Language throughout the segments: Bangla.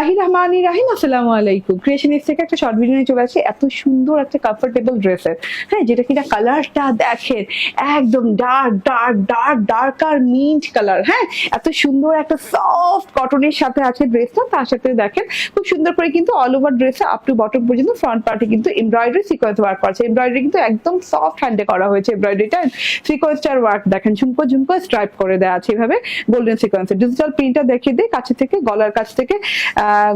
রাহি রহমানি রাহিম, আসসালামু আলাইকুম। ক্রিয়েশনিস্ট থেকে একটা শর্ট ভিডিও চলে আসছে। এত সুন্দর একটা কমফোর্টেবল ড্রেসের হ্যাঁ যেটা কিনা কালারটা দেখেন, একদম ডার্ক ডার্ক ডার্ক ডার্ক আর মিন্ট কালার হ্যাঁ এত সুন্দর একটা সফট কটনের সাথে আছে ড্রেসটা তার সাথে দেখেন, খুব সুন্দর করে কিন্তু অল ওভার ড্রেসে আপ টু বটম পর্যন্ত ফ্রন্ট পার্টে কিন্তু এমব্রয়ডারি সিকোয়েন্স ওয়ার্ক করা আছে। এমব্রয়ডারি কিন্তু একদম সফট হ্যান্ডে করা হয়েছে। এমব্রয়ডারিটা সিকোয়েন্সটার ওয়ার্ক দেখেন, ঝুমকো ঝুমকো স্ট্রাইপ করে দেওয়া আছে এভাবে গোল্ডেন সিকোয়েন্সে ডিজিটাল প্রিন্টটা দেখিয়ে দিই কাছে থেকে, গলার কাছ থেকে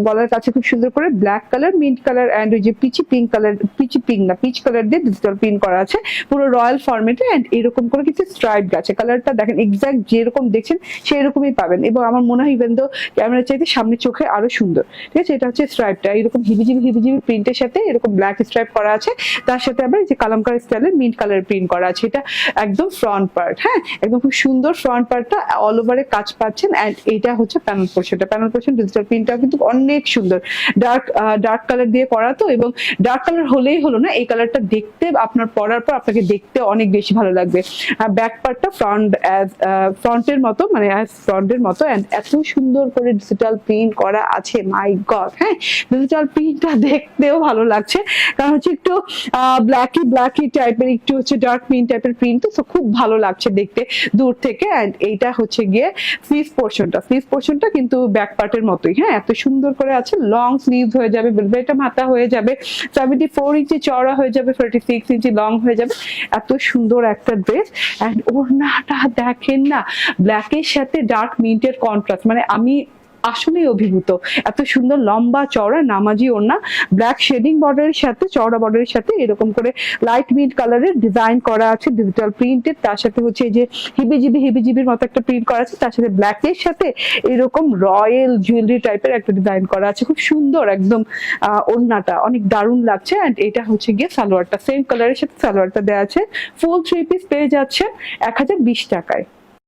গলার কাছে খুব সুন্দর করে black colour mint colour and ওই যে peachy pink colour peachy pink না পিচ কালার দিয়ে ডিজিটাল প্রিন্ট করা আছে। পুরো রয়্যাল ফরম্যাটে অ্যান্ড এরকম করে কিছু স্ট্রাইপ আছে। কালারটা দেখেন এক্সাক্ট যেরকম দেখছেন সেই রকমই পাবেন। এবং আমার মনে হয় ইভেন তো ক্যামেরা চাইতে সামনে চোখে আরও সুন্দর। ঠিক আছে? এটা হচ্ছে স্ট্রাইপটা এরকম হিবিজিবি হিবিজিবি প্রিন্টের সাথে এরকম ব্ল্যাক স্ট্রাইপ করা আছে। তার সাথে আবার যে কালামকার স্টাইলের মিন্ট কালার প্রিন্ট করা আছে। এটা একদম ফ্রন্ট পার্ট হ্যাঁ? একদম খুব সুন্দর ফ্রন্ট পার্টটা অল ওভারে কাজ পাচ্ছেন। অ্যান্ড এইটা হচ্ছে প্যানেল পোর্শনটা প্যানেল পোর্শন ডিজিটাল প্রিন্টটাও কিন্তু অনেক সুন্দর। ডার্ক ডার্ক কালার দিয়ে করা তো এবং ডার্ক কালার হলেই হলো না, এই কালারটা দেখতে, আপনার পরার পর আপনাকে দেখতে অনেক বেশি ভালো লাগবে। ব্যাক পার্টটা ফ্রন্ট অ্যাজ ফ্রন্টের মতো মানে অ্যাজ ফ্রন্টের মতো অ্যান্ড এত সুন্দর করে ডিজিটাল প্রিন্ট করা আছে মাই গড হ্যাঁ? ডিজিটাল প্রিন্টটা দেখতেও ভালো লাগছে। কারণ হচ্ছে একটু ব্ল্যাকি ব্ল্যাকি টাইপের একটু হচ্ছে ডার্ক প্রিন্ট টাইপের প্রিন্ট তো খুব ভালো লাগছে দেখতে দূর থেকে অ্যান্ড এইটা হচ্ছে গিয়ে স্লিভ পোর্শনটা স্লিভ পোর্শনটা কিন্তু ব্যাক পার্টের মতোই হ্যাঁ? এত সুন্দর করে আছে লং স্লিভ হয়ে যাবে বেলভেটা মাথা হয়ে যাবে সেভেন্টি ফোর ইঞ্চি চড়া হয়ে যাবে ফোর্টি সিক্স ইঞ্চি লং হয়ে যাবে। এত সুন্দর একটা ড্রেস অ্যান্ড ওড়নাটা দেখেন না ব্ল্যাকের সাথে ডার্ক মিন্টের কন্ট্রাস্ট মানে আমি আসলেই অভিভূত। এত সুন্দর লম্বা চওড়া নামাজি ওড়না ব্ল্যাক শেডিং বর্ডারের সাথে, চওড়া বর্ডারের সাথে এরকম করে লাইট মিড কালারের ডিজাইন করা আছে ডিজিটাল প্রিন্টের তার সাথে হচ্ছে এই যে হিবিজিবি, হিবিজিবির মতো একটা প্রিন্ট করা আছে, তার সাথে ব্ল্যাকের সাথে এরকম রয়্যাল জুয়েলারি টাইপের একটা ডিজাইন করা আছে। খুব সুন্দর একদম ওড়নাটা, অনেক দারুণ লাগছে অ্যান্ড এটা হচ্ছে গিয়ে সালোয়ারটা সেম কালারের সাথে সালোয়ারটা দেওয়া আছে। ফুল থ্রি পিস পেয়ে যাচ্ছে এক হাজার বিশ টাকায়।